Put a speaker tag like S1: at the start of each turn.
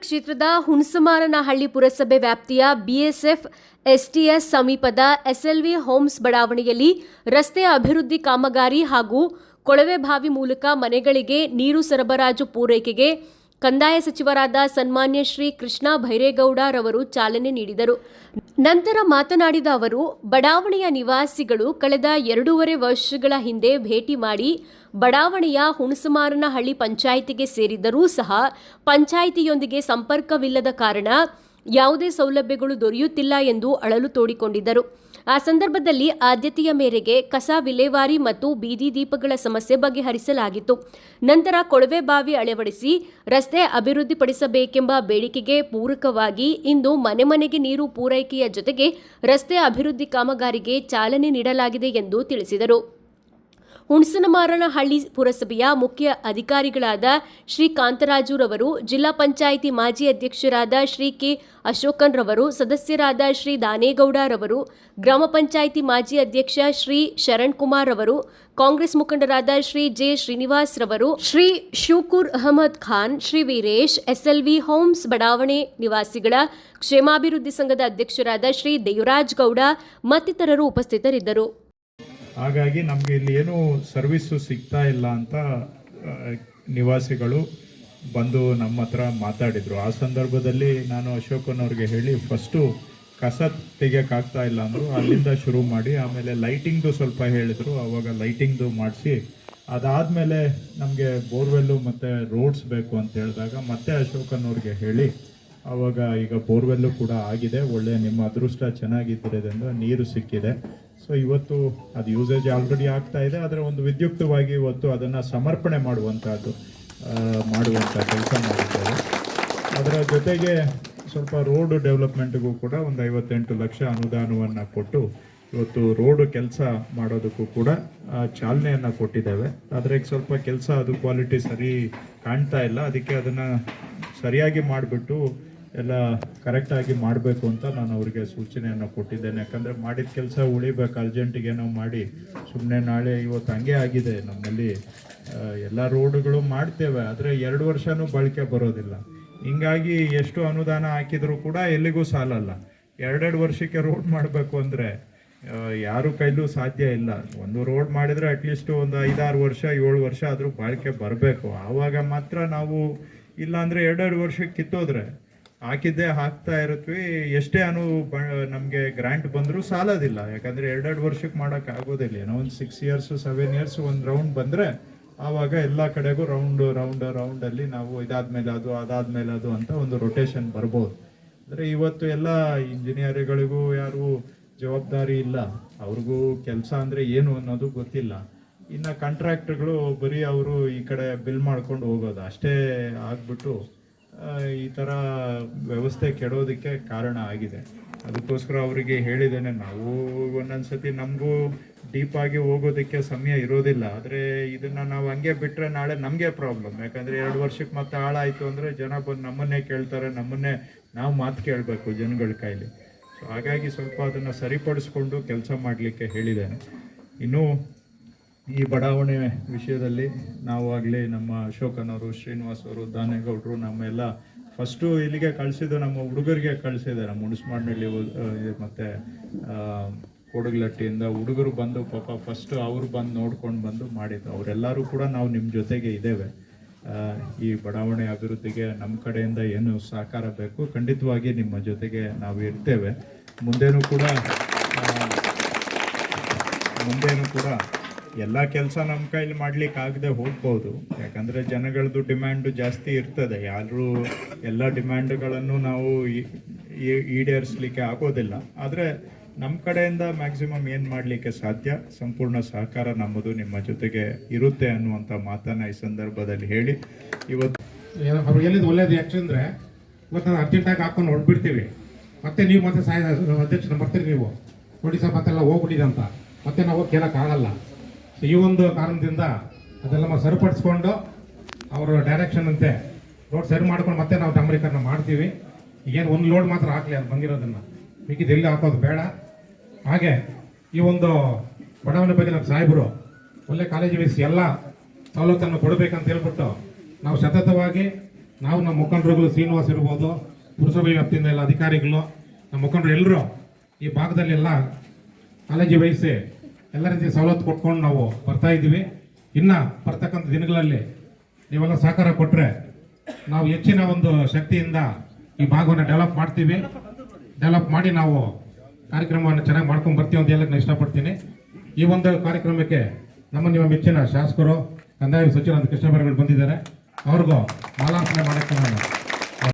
S1: ಕ್ಷೇತ್ರದ ಹುಣಸಮಾರನಹಳ್ಳಿ ಪುರಸಭೆ ವ್ಯಾಪ್ತಿಯ ಬಿಎಸ್ಎಫ್ ಎಸ್ಟಿಎಸ್ ಸಮೀಪದ ಎಸ್ಎಲ್ವಿ ಹೋಮ್ಸ್ ಬಡಾವಣೆಯಲ್ಲಿ ರಸ್ತೆ ಅಭಿವೃದ್ಧಿ ಕಾಮಗಾರಿ ಹಾಗೂ ಕೊಳವೆಬಾವಿ ಮೂಲಕ ಮನೆಗಳಿಗೆ ನೀರು ಸರಬರಾಜು ಪೂರೈಕೆಗೆ ಕಂದಾಯ ಸಚಿವರಾದ ಸನ್ಮಾನ್ಯ ಶ್ರೀ ಕೃಷ್ಣ ಭೈರೇಗೌಡರವರು ಚಾಲನೆ ನೀಡಿದರು. ನಂತರ ಮಾತನಾಡಿದ ಅವರು, ಬಡಾವಣೆಯ ನಿವಾಸಿಗಳು ಕಳೆದ ಎರಡೂವರೆ ವರ್ಷಗಳ ಹಿಂದೆ ಭೇಟಿ ಮಾಡಿ ಬಡಾವಣೆಯ ಹುಣಸುಮಾರನಹಳ್ಳಿ ಪಂಚಾಯಿತಿಗೆ ಸೇರಿದ್ದರೂ ಸಹ ಪಂಚಾಯಿತಿಯೊಂದಿಗೆ ಸಂಪರ್ಕವಿಲ್ಲದ ಕಾರಣ ಯಾವುದೇ ಸೌಲಭ್ಯಗಳು ದೊರೆಯುತ್ತಿಲ್ಲ ಎಂದು ಅಳಲು ತೋಡಿಕೊಂಡಿದ್ದರು. ಆ ಸಂದರ್ಭದಲ್ಲಿ ಆದ್ಯತೆಯ ಮೇರೆಗೆ ಕಸ, ವಿಲೇವಾರಿ ಮತ್ತು ಬೀದಿ ದೀಪಗಳ ಸಮಸ್ಯೆ ಬಗೆಹರಿಸಲಾಗಿತ್ತು. ನಂತರ ಕೊಳವೆ ಬಾವಿ ಅಳವಡಿಸಿ ರಸ್ತೆ ಅಭಿವೃದ್ಧಿಪಡಿಸಬೇಕೆಂಬ ಬೇಡಿಕೆಗೆ ಪೂರಕವಾಗಿ ಇಂದು ಮನೆ ಮನೆಗೆ ನೀರು ಪೂರೈಕೆಯ ಜೊತೆಗೆ ರಸ್ತೆ ಅಭಿವೃದ್ಧಿ ಕಾಮಗಾರಿಗೆ ಚಾಲನೆ ನೀಡಲಾಗಿದೆ ಎಂದು ತಿಳಿಸಿದರು. ಹುಣಸನಮಾರನಹಳ್ಳಿ ಪುರಸಭೆಯ ಮುಖ್ಯ ಅಧಿಕಾರಿಗಳಾದ ಶ್ರೀ ಕಾಂತರಾಜುರವರು, ಜಿಲ್ಲಾ ಪಂಚಾಯಿತಿ ಮಾಜಿ ಅಧ್ಯಕ್ಷರಾದ ಶ್ರೀ ಕೆ ಅಶೋಕನ್ ರವರು ಸದಸ್ಯರಾದ ಶ್ರೀ ದಾನೇಗೌಡರವರು, ಗ್ರಾಮ ಪಂಚಾಯಿತಿ ಮಾಜಿ ಅಧ್ಯಕ್ಷ ಶ್ರೀ ಶರಣ್ ಕುಮಾರ್ ರವರು ಕಾಂಗ್ರೆಸ್ ಮುಖಂಡರಾದ ಶ್ರೀ ಜೆ ಶ್ರೀನಿವಾಸ್ ರವರು ಶ್ರೀ ಶೂಕುರ್ ಅಹಮದ್ ಖಾನ್, ಶ್ರೀ ವೀರೇಶ್, ಎಸ್ಎಲ್ವಿ ಹೋಮ್ಸ್ ಬಡಾವಣೆ ನಿವಾಸಿಗಳ ಕ್ಷೇಮಾಭಿವೃದ್ಧಿ ಸಂಘದ ಅಧ್ಯಕ್ಷರಾದ ಶ್ರೀ ದೇವರಾಜ್ ಗೌಡ ಮತ್ತಿತರರು ಉಪಸ್ಥಿತರಿದ್ದರು.
S2: ಹಾಗಾಗಿ ನಮಗೆ ಇಲ್ಲಿ ಏನು ಸರ್ವಿಸ್ಸು ಸಿಗ್ತಾ ಇಲ್ಲ ಅಂತ ನಿವಾಸಿಗಳು ಬಂದು ನಮ್ಮ ಹತ್ರ ಮಾತಾಡಿದರು. ಆ ಸಂದರ್ಭದಲ್ಲಿ ನಾನು ಅಶೋಕನವ್ರಿಗೆ ಹೇಳಿ ಫಸ್ಟು ಕಸ ತೆಗಿಯೋಕ್ಕಾಗ್ತಾ ಇಲ್ಲ ಅಂದರು. ಅಲ್ಲಿಂದ ಶುರು ಮಾಡಿ, ಆಮೇಲೆ ಲೈಟಿಂಗ್ದು ಸ್ವಲ್ಪ ಹೇಳಿದರು. ಆವಾಗ ಲೈಟಿಂಗ್ದು ಮಾಡಿಸಿ, ಅದಾದಮೇಲೆ ನಮಗೆ ಬೋರ್ವೆಲ್ಲು ಮತ್ತು ರೋಡ್ಸ್ ಬೇಕು ಅಂತ ಹೇಳಿದಾಗ ಮತ್ತೆ ಅಶೋಕನವ್ರಿಗೆ ಹೇಳಿ ಆವಾಗ ಈಗ ಬೋರ್ವೆಲ್ಲು ಕೂಡ ಆಗಿದೆ. ಒಳ್ಳೆ ನಿಮ್ಮ ಅದೃಷ್ಟ ಚೆನ್ನಾಗಿದ್ದರಿಂದ ನೀರು ಸಿಕ್ಕಿದೆ. ಸೊ ಇವತ್ತು ಅದು ಯೂಸೇಜ್ ಆಲ್ರೆಡಿ ಆಗ್ತಾ ಇದೆ. ಆದರೆ ಒಂದು ವಿದ್ಯುಕ್ತವಾಗಿ ಇವತ್ತು ಅದನ್ನು ಸಮರ್ಪಣೆ ಮಾಡುವಂಥದ್ದು ಮಾಡುವಂಥ ಕೆಲಸ ಮಾಡಿದ್ದಾರೆ ಅದರ ಜೊತೆಗೆ ಸ್ವಲ್ಪ ರೋಡ್ ಡೆವಲಪ್ಮೆಂಟ್ಗೂ ಕೂಡ ಒಂದು ಐವತ್ತೆಂಟು ಲಕ್ಷ ಅನುದಾನವನ್ನು ಕೊಟ್ಟು ಇವತ್ತು ರೋಡ್ ಕೆಲಸ ಮಾಡೋದಕ್ಕೂ ಕೂಡ ಚಾಲನೆಯನ್ನು ಕೊಟ್ಟಿದ್ದೇವೆ. ಆದರೆ ಈಗ ಸ್ವಲ್ಪ ಕೆಲಸ ಅದು ಕ್ವಾಲಿಟಿ ಸರಿ ಕಾಣ್ತಾ ಇಲ್ಲ. ಅದಕ್ಕೆ ಅದನ್ನು ಸರಿಯಾಗಿ ಮಾಡಿಬಿಟ್ಟು ಎಲ್ಲ ಕರೆಕ್ಟಾಗಿ ಮಾಡಬೇಕು ಅಂತ ನಾನು ಅವರಿಗೆ ಸೂಚನೆಯನ್ನು ಕೊಟ್ಟಿದ್ದೇನೆ. ಯಾಕಂದರೆ ಮಾಡಿದ ಕೆಲಸ ಉಳಿಬೇಕು ಅರ್ಜೆಂಟಿಗೆ ನಾವು ಮಾಡಿ ಸುಮ್ಮನೆ ನಾಳೆ ಇವತ್ತು ಹಂಗೆ ಆಗಿದೆ. ನಮ್ಮಲ್ಲಿ ಎಲ್ಲ ರೋಡುಗಳು ಮಾಡ್ತೇವೆ, ಆದರೆ ಎರಡು ವರ್ಷನೂ ಬಳಕೆ ಬರೋದಿಲ್ಲ. ಹಿಂಗಾಗಿ ಎಷ್ಟು ಅನುದಾನ ಹಾಕಿದರೂ ಕೂಡ ಎಲ್ಲಿಗೂ ಸಾಲಲ್ಲ. ಎರಡೆರಡು ವರ್ಷಕ್ಕೆ ರೋಡ್ ಮಾಡಬೇಕು ಅಂದರೆ ಯಾರು ಕೈಲೂ ಸಾಧ್ಯ ಇಲ್ಲ. ಒಂದು ರೋಡ್ ಮಾಡಿದರೆ ಅಟ್ಲೀಸ್ಟ್ ಒಂದು ಐದಾರು ವರ್ಷ, ಏಳು ವರ್ಷ ಆದರೂ ಬಾಳಿಕೆ ಬರಬೇಕು. ಆವಾಗ ಮಾತ್ರ ನಾವು ಇಲ್ಲಾಂದರೆ ಎರಡೆರಡು ವರ್ಷಕ್ಕೆ ಕಿತ್ತೋದ್ರೆ ಹಾಕಿದ್ದೇ ಹಾಕ್ತಾ ಇರುತ್ವಿ. ಎಷ್ಟೇ ಅನು ನಮಗೆ ಗ್ರಾಂಟ್ ಬಂದರೂ ಸಾಲೋದಿಲ್ಲ. ಯಾಕಂದರೆ ಎರಡೆರಡು ವರ್ಷಕ್ಕೆ ಮಾಡೋಕೆ ಆಗೋದಿಲ್ಲ. ಏನೋ ಒಂದು ಸಿಕ್ಸ್ ಇಯರ್ಸು ಸೆವೆನ್ ಇಯರ್ಸ್ ಒಂದು ರೌಂಡ್ ಬಂದರೆ ಆವಾಗ ಎಲ್ಲ ಕಡೆಗೂ ರೌಂಡ್ ರೌಂಡ್ ರೌಂಡಲ್ಲಿ ನಾವು ಇದಾದ್ಮೇಲೆ ಅದು, ಅದಾದ್ಮೇಲೆ ಅದು ಅಂತ ಒಂದು ರೊಟೇಷನ್ ಬರ್ಬೋದು. ಅಂದರೆ ಇವತ್ತು ಎಲ್ಲ ಇಂಜಿನಿಯರ್ಗಳಿಗೂ ಯಾರು ಜವಾಬ್ದಾರಿ ಇಲ್ಲ. ಅವ್ರಿಗೂ ಕೆಲಸ ಅಂದರೆ ಏನು ಅನ್ನೋದು ಗೊತ್ತಿಲ್ಲ. ಇನ್ನು ಕಾಂಟ್ರಾಕ್ಟ್ಗಳು ಬರೀ ಅವರು ಈ ಕಡೆ ಬಿಲ್ ಮಾಡ್ಕೊಂಡು ಹೋಗೋದು. ಅಷ್ಟೇ ಆಗ್ಬಿಟ್ಟು ಈ ಥರ ವ್ಯವಸ್ಥೆ ಕೆಡೋದಕ್ಕೆ ಕಾರಣ ಆಗಿದೆ. ಅದಕ್ಕೋಸ್ಕರ ಅವರಿಗೆ ಹೇಳಿದ್ದೇನೆ, ನಾವು ಒಂದೊಂದ್ಸತಿ ನಮಗೂ ಡೀಪಾಗಿ ಹೋಗೋದಕ್ಕೆ ಸಮಯ ಇರೋದಿಲ್ಲ. ಆದರೆ ಇದನ್ನು ನಾವು ಹಂಗೆ ಬಿಟ್ಟರೆ ನಾಳೆ ನಮಗೆ ಪ್ರಾಬ್ಲಮ್ ಯಾಕಂದರೆ ಎರಡು ವರ್ಷಕ್ಕೆ ಮತ್ತೆ ಹಾಳಾಯಿತು ಅಂದರೆ ಜನ ಬಂದು ನಮ್ಮನ್ನೇ ಕೇಳ್ತಾರೆ, ನಮ್ಮನ್ನೇ ನಾವು ಮಾತು ಕೇಳಬೇಕು ಜನಗಳ ಕೈಲಿ. ಸೊ ಹಾಗಾಗಿ ಸ್ವಲ್ಪ ಅದನ್ನು ಸರಿಪಡಿಸ್ಕೊಂಡು ಕೆಲಸ ಮಾಡಲಿಕ್ಕೆ ಹೇಳಿದ್ದೇನೆ. ಇನ್ನು ಈ ಬಡಾವಣೆ ವಿಷಯದಲ್ಲಿ ನಾವು ಆಗಲಿ ನಮ್ಮ ಅಶೋಕನವರು, ಶ್ರೀನಿವಾಸ್ ಅವರು, ದಾನೇಗೌಡರು ನಮ್ಮೆಲ್ಲ ಫಸ್ಟು ಇಲ್ಲಿಗೆ ಕಳಿಸಿದ್ದು ನಮ್ಮ ಹುಡುಗರಿಗೆ ಕಳಿಸಿದೆ ನಮ್ಮ ಮುಣಿಸ್ಮಾಡ್ನಳ್ಳಿ ಮತ್ತು ಕೋಡುಗ್ಲಟ್ಟಿಯಿಂದ ಹುಡುಗರು ಬಂದು ಪಾಪ ಫಸ್ಟು ಅವರು ಬಂದು ನೋಡ್ಕೊಂಡು ಬಂದು ಮಾಡಿದ್ದು. ಅವರೆಲ್ಲರೂ ಕೂಡ ನಾವು ನಿಮ್ಮ ಜೊತೆಗೆ ಇದ್ದೇವೆ. ಈ ಬಡಾವಣೆ ಅಭಿವೃದ್ಧಿಗೆ ನಮ್ಮ ಕಡೆಯಿಂದ ಏನು ಸಹಕಾರ ಬೇಕು ಖಂಡಿತವಾಗಿ ನಿಮ್ಮ ಜೊತೆಗೆ ನಾವು ಇರ್ತೇವೆ. ಮುಂದೇನೂ ಕೂಡ ಮುಂದೇನೂ ಮುಂದೇನು ಕೂಡ ಎಲ್ಲ ಕೆಲಸ ನಮ್ಮ ಕೈಲಿ ಮಾಡ್ಲಿಕ್ಕೆ ಆಗದೆ ಹೋಗ್ಬೋದು. ಯಾಕಂದರೆ ಜನಗಳದ್ದು ಡಿಮ್ಯಾಂಡು ಜಾಸ್ತಿ ಇರ್ತದೆ. ಯಾರು ಎಲ್ಲ ಡಿಮ್ಯಾಂಡ್ಗಳನ್ನು ನಾವು ಈಡೇರಿಸ್ಲಿಕ್ಕೆ ಆಗೋದಿಲ್ಲ. ಆದರೆ ನಮ್ಮ ಕಡೆಯಿಂದ ಮ್ಯಾಕ್ಸಿಮಮ್ ಏನು ಮಾಡಲಿಕ್ಕೆ ಸಾಧ್ಯ? ಸಂಪೂರ್ಣ ಸಹಕಾರ ನಮ್ಮದು, ನಿಮ್ಮ ಜೊತೆಗೆ ಇರುತ್ತೆ ಅನ್ನುವಂಥ ಮಾತನ್ನು ಈ ಸಂದರ್ಭದಲ್ಲಿ ಹೇಳಿ. ಇವತ್ತು
S3: ಅವ್ರು ಎಲ್ಲಿದ್ದು ಒಳ್ಳೇದು ಯಾಕೆಂದ್ರೆ ಇವತ್ತು ನಾನು ಅರ್ಜೆಂಟಾಗಿ ಹಾಕೊಂಡು ಹೊಡ್ಬಿಡ್ತೀವಿ ಮತ್ತೆ ನೀವು ಮತ್ತೆ ಸಾಯ ಅಧ್ಯಕ್ಷರು ಬರ್ತೀರಿ ನೀವು. ನೋಡಿ ಸರ್ ಮತ್ತೆಲ್ಲ ಹೋಗ್ಬಿಟ್ಟಿದೆ ಅಂತ. ಮತ್ತೆ ನಾವು ಕೇಳೋಕ್ಕಾಗಲ್ಲ. ಸೊ ಈ ಒಂದು ಕಾರಣದಿಂದ ಅದೆಲ್ಲ ಸರಿಪಡಿಸ್ಕೊಂಡು ಅವರ ಡೈರೆಕ್ಷನ್ ಅಂತೆ ರೋಡ್ ಸರಿ ಮಾಡ್ಕೊಂಡು ಮತ್ತೆ ನಾವು ಡಾಂಬರೀಕರಣ ಮಾಡ್ತೀವಿ. ಈಗೇನು ಒಂದು ಲೋಡ್ ಮಾತ್ರ ಹಾಕಲಿ ಅದು ಬಂದಿರೋದನ್ನ. ಮಿಕ್ಕಿದ ಎಲ್ಲಿ ಹಾಕೋದು ಬೇಡ. ಹಾಗೆ ಈ ಒಂದು ಬಡಾವಣೆ ಬಗ್ಗೆ ನಮ್ಮ ಸಾಹೇಬರು ಒಳ್ಳೆ ಕಾಲೇಜು ವಹಿಸಿ ಎಲ್ಲ ಸವಲತ್ತನ್ನು ಕೊಡಬೇಕಂತ ಹೇಳ್ಬಿಟ್ಟು ನಾವು ಸತತವಾಗಿ ನಾವು ನಮ್ಮ ಮುಖಂಡರುಗಳು ಶ್ರೀನಿವಾಸ್ ಇರ್ಬೋದು, ಪುರಸಭೆ ವ್ಯಾಪ್ತಿಯಿಂದ ಎಲ್ಲ ಅಧಿಕಾರಿಗಳು, ನಮ್ಮ ಮುಖಂಡರು ಎಲ್ಲರೂ ಈ ಭಾಗದಲ್ಲೆಲ್ಲ ಕಾಲೇಜು ವಹಿಸಿ ಎಲ್ಲ ರೀತಿಯ ಸವಲತ್ತು ಕೊಟ್ಕೊಂಡು ನಾವು ಬರ್ತಾ ಇದ್ದೀವಿ. ಇನ್ನು ಬರ್ತಕ್ಕಂಥ ದಿನಗಳಲ್ಲಿ ನೀವೆಲ್ಲ ಸಹಕಾರ ಕೊಟ್ಟರೆ ನಾವು ಹೆಚ್ಚಿನ ಒಂದು ಶಕ್ತಿಯಿಂದ ಈ ಭಾಗವನ್ನು ಡೆವಲಪ್ ಮಾಡ್ತೀವಿ. ಡೆವಲಪ್ ಮಾಡಿ ನಾವು ಕಾರ್ಯಕ್ರಮವನ್ನು ಚೆನ್ನಾಗಿ ಮಾಡ್ಕೊಂಡು ಬರ್ತೀವಿ ಅಂತ ಹೇಳಕ್ಕೆ ನಾನು ಇಷ್ಟಪಡ್ತೀನಿ. ಈ ಒಂದು ಕಾರ್ಯಕ್ರಮಕ್ಕೆ ನಮ್ಮ ನಿಮ್ಮ ಮೆಚ್ಚಿನ ಶಾಸಕರು ಕಂದಾಯ ಸಚಿವರಾದ ಕೃಷ್ಣ ಬಂದಿದ್ದಾರೆ. ಅವ್ರಿಗೂ ಮಾಲಾರ್ಪಣೆ ಮಾಡೋಕ್ಕೆ ನಾನು.